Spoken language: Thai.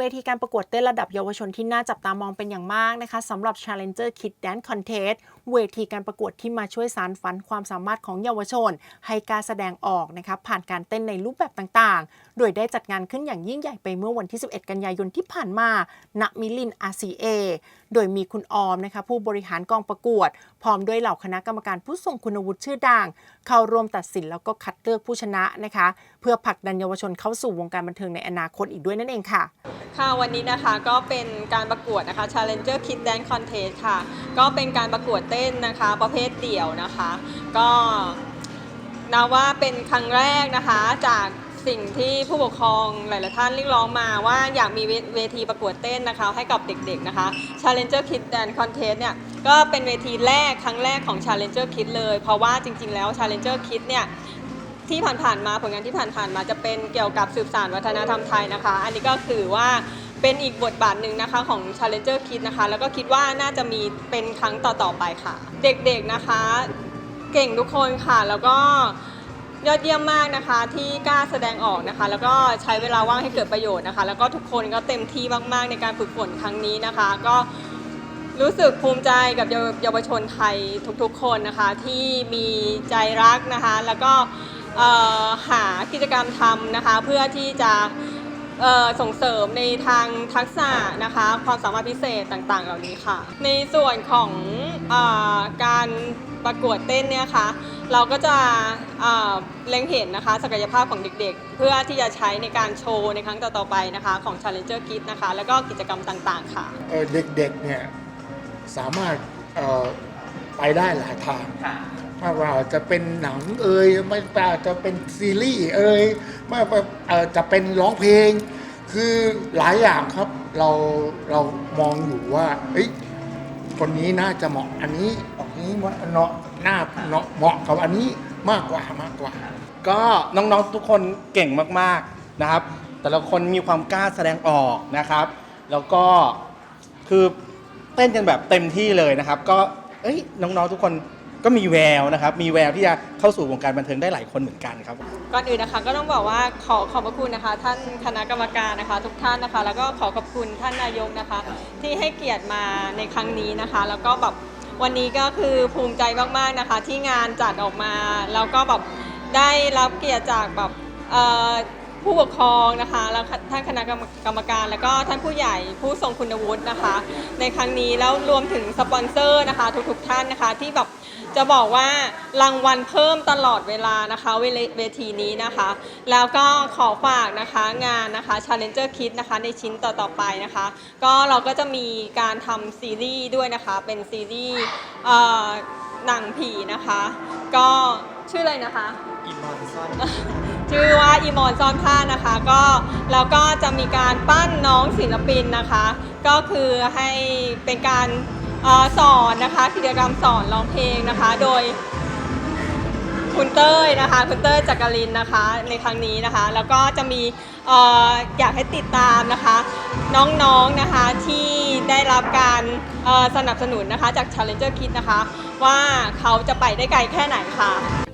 เวทีการประกวดเต้นระดับเยาวชนที่น่าจับตามองเป็นอย่างมากนะคะสำหรับ Challenger Kid Dance Contest เวทีการประกวดที่มาช่วยสานฝันความสามารถของเยาวชน ให้การแสดงออกนะคะผ่านการเต้นในรูปแบบต่างๆ โดยได้จัดงานขึ้นอย่างยิ่งใหญ่ไปเมื่อวันที่ 11 กันยายนที่ผ่านมา ณ มิลิน RCA โดยมีคุณออมนะคะผู้บริหารกองประกวด พร้อมด้วยเหล่าคณะกรรมการผู้ทรงคุณวุฒิชื่อดัง เข้าร่วมตัดสินแล้วก็คัดเลือกผู้ชนะนะคะ เพื่อผลักดันเยาวชนเข้าสู่วงการบันเทิงในอนาคตอีกด้วยนั่นเองค่ะค่ะวันนี้นะคะก็เป็นการประกวดนะคะ Challenger Kid Dance Contest ค่ะ ก็เป็นการประกวดเต้นนะคะ ประเภทเดี่ยวนะคะ ก็นับว่าเป็นครั้งแรกนะคะจากสิ่งที่ผู้ปกครองหลาย ๆ ท่านเรียกร้องมาว่าอยากมีเวทีประกวดเต้นนะคะ ให้กับเด็ก ๆ นะคะ Challenger Kid Dance Contest เนี่ยก็เป็นเวทีแรกครั้งแรกของ Challenger Kid เลย เพราะว่าจริง ๆ แล้ว Challenger Kid เนี่ย ที่ผ่านๆมาผลงานที่ผ่านๆมาจะเป็นเกี่ยวกับสืบสานวัฒนธรรมไทยนะคะ อันนี้ก็คือว่าเป็นอีกบทบาทหนึ่งนะคะของ Challenger Kid นะคะ แล้วก็คิดว่าน่าจะมีเป็นครั้งต่อๆไปค่ะ เด็กๆนะคะ เก่งทุกคนค่ะ แล้วก็ยอดเยี่ยมมากนะคะที่กล้าแสดงออกนะคะ แล้วก็ใช้เวลาว่างให้เกิดประโยชน์นะคะ แล้วก็ทุกคนก็เต็มที่มากๆในการฝึกฝนครั้งนี้นะคะ ก็รู้สึกภูมิใจกับเยาวชนไทยทุกๆ คนนะคะ ที่มีใจรักนะคะ แล้วก็ หากิจกรรมทำนะคะ เพื่อที่จะเอ่อส่งเสริมในทางทักษะนะคะความสามารถพิเศษต่างๆ เหล่านี้ค่ะ ในส่วนของเออการประกวดเต้นเนี่ยค่ะเราก็จะเอ่อเล็งเห็นนะคะศักยภาพของเด็กๆ เพื่อที่จะใช้ในการโชว์ในครั้งต่อๆไปนะคะของ Challenger Kids นะคะแล้วก็กิจกรรมต่างๆค่ะเอ่อเด็กๆเนี่ยสามารถเอ่อไปได้หลายทาง ไม่ว่าจะเป็นหนังเอ่ยไม่ว่าจะเป็นซีรีส์เอ่ยไม่ว่าจะเป็นร้องเพลง คือหลายอย่างครับเราเรามองอยู่ว่าเฮ้ยคนนี้น่าจะเหมาะอันนี้อันนี้เนาะหน่าเนาะเหมาะกับอันนี้มากกว่ามากกว่า ก็น้องๆทุกคนเก่งมากๆนะครับ แต่ละคนมีความกล้าแสดงออกนะครับ แล้วก็คือเต้นกันแบบเต็มที่เลยนะครับ ก็เอ้ยน้องๆทุกคน ก็มีแววนะครับ มีแววที่จะเข้าสู่วงการบันเทิงได้หลายคนเหมือนกันครับ ก่อนอื่นนะคะก็ต้องบอกว่าขอขอบพระคุณนะคะ ท่านคณะกรรมการนะคะ ทุกท่านนะคะ แล้วก็ขอขอบคุณท่านนายกนะคะ ที่ให้เกียรติมาในครั้งนี้นะคะ แล้วก็แบบวันนี้ก็คือภูมิใจมากๆนะคะ ที่งานจัดออกมาแล้วก็แบบได้รับเกียรติจากแบบเอ่อ ผู้ปกครองนะคะแล้วท่านคณะกรรมการ แล้วก็ท่านผู้ใหญ่ผู้ทรงคุณวุฒินะคะ ในครั้งนี้แล้วรวมถึงสปอนเซอร์นะคะ ทุกๆท่านนะคะ ที่แบบจะบอกว่ารางวัลเพิ่มตลอดเวลานะคะเวเลเวทีนี้นะคะ แล้วก็ขอฝากนะคะงานนะคะ Challenger Kid นะคะในชิ้นต่อๆไปนะคะ ก็เราก็จะมีการทำซีรีส์ด้วยนะคะ เป็นซีรีส์เอ่อหนังผีนะคะ ก็ชื่ออะไรนะคะชื่อว่าอี อีมอนซ่อนผ้านะคะก็แล้วก็จะมีการปั้นน้องศิลปินนะคะ ก็คือให้เป็นการอสอนนะคะกิจกรรมสอนร้องเพลงนะคะ โดยคุณเต้ยนะคะคุณเต้ยจักรินนะคะในครั้งนี้นะคะ แล้วก็จะมีออยากให้ติดตามนะคะ น้องๆนะคะที่ได้รับการสนับสนุนนะคะจาก Challenger Kid นะคะ ว่าเขาจะไปได้ไกลแค่ไหนค่ะ